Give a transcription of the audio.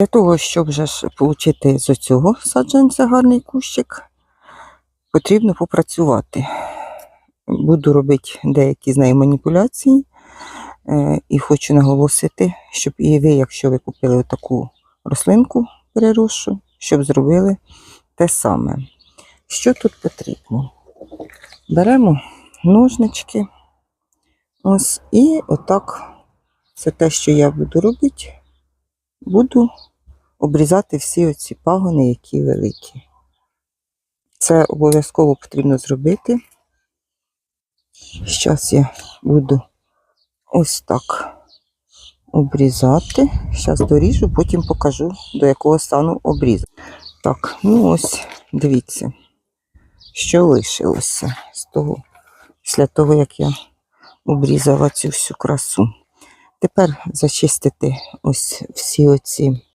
Для того, щоб вже ж отримати з цього саджанця гарний кущик, потрібно попрацювати. Буду робити деякі з нею маніпуляції. Е, І хочу наголосити, щоб і ви, якщо ви купили таку рослинку переросшу, щоб зробили те саме. Що тут потрібно? Беремо ножнички. Ось, і отак, це те, що я буду робити, буду обрізати всі оці пагони, які великі. Це обов'язково потрібно зробити. Зараз я буду ось так обрізати. Зараз доріжу, потім покажу, до якого стану обрізу. Так, ну ось, дивіться, що лишилося з того, після того, як я обрізала цю всю красу. Тепер зачистити ось всі оці